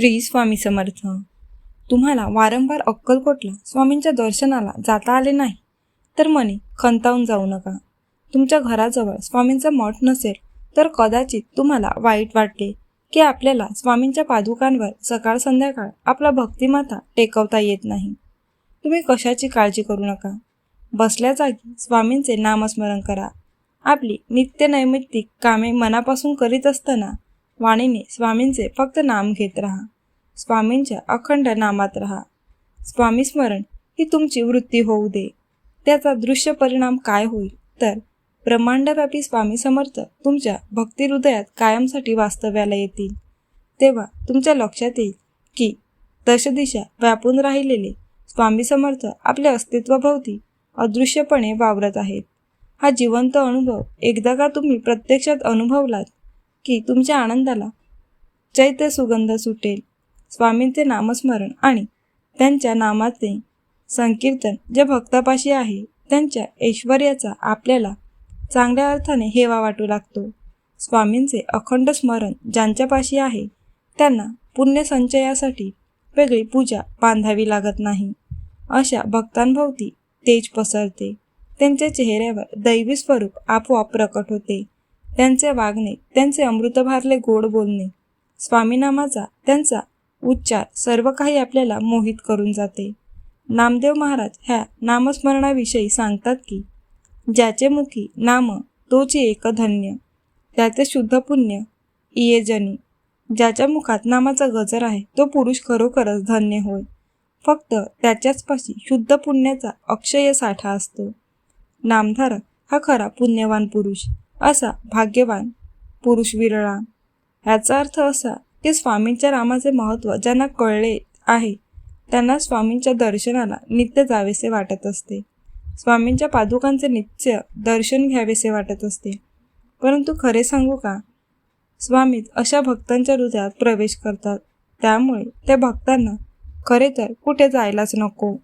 श्री स्वामी समर्थ तुम्हाला वारंवार अक्कलकोटला स्वामींच्या दर्शनाला जाता आले नाही तर मने खंतावून जाऊ नका. तुमच्या घराजवळ स्वामींचा मठ नसेल तर कदाचित तुम्हाला वाईट वाटले की आपल्याला स्वामींच्या पादुकांवर सकाळ संध्याकाळ आपला भक्तिमाता टेकवता येत नाही. तुम्ही कशाची काळजी करू नका. बसल्या जागी स्वामींचे नामस्मरण करा. आपली नित्य नैमित्तिक कामे मनापासून करीत असताना वाणीने स्वामींचे फक्त नाम घेत राहा. स्वामींच्या अखंड नामात राहा. स्वामी स्मरण ही तुमची वृत्ती होऊ दे. त्याचा दृश्य परिणाम काय होईल? तर ब्रह्मांडव्यापी स्वामी समर्थ तुमच्या भक्ती हृदयात कायमसाठी वास्तव्याला येतील. तेव्हा तुमच्या लक्षात येईल की दशदिशा व्यापून राहिलेले स्वामी समर्थ आपल्या अस्तित्वाभोवती अदृश्यपणे वावरत आहेत. हा जिवंत अनुभव एकदा का तुम्ही प्रत्यक्षात अनुभवलात की तुमच्या आनंदाला चैत्य सुगंध सुटेल. स्वामींचे नामस्मरण आणि त्यांच्या नामाचे संकीर्तन जे भक्तापाशी आहे त्यांच्या ऐश्वर्याचा आपल्याला चांगल्या अर्थाने हेवा वाटू लागतो. स्वामींचे अखंड स्मरण ज्यांच्यापाशी आहे त्यांना पुण्य संचयासाठी वेगळी पूजा बांधावी लागत नाही. अशा भक्तांभोवती तेज पसरते. त्यांच्या चेहऱ्यावर दैवी स्वरूप आपोआप प्रकट होते. त्यांचे वागणे त्यांचे अमृतभारले गोड बोलणे स्वामीनामाचा त्यांचा उच्चार सर्व काही आपल्याला मोहित करून जाते. नामदेव महाराज ह्या नामस्मरणाविषयी सांगतात की ज्याचे मुखी नाम तोचे एक धन्य त्याचे शुद्ध पुण्य इयेजनी ज्याच्या मुखात नामाचा गजर आहे तो पुरुष खरोखरच धन्य होय. फक्त त्याच्याचपाशी शुद्ध पुण्याचा अक्षय साठा असतो. नामधारक हा खरा पुण्यवान पुरुष. असा भाग्यवान पुरुष विरळा. ह्याचा अर्थ असा की स्वामींच्या रामाचे महत्त्व ज्यांना कळले आहे त्यांना स्वामींच्या दर्शनाला नित्य जावेसे वाटत असते. स्वामींच्या पादुकांचे नित्य दर्शन घ्यावेसे वाटत असते. परंतु खरे सांगू का? स्वामीत अशा भक्तांच्या हृदयात प्रवेश करतात. त्यामुळे त्या भक्तांना खरे तर कुठे जायलाच नको.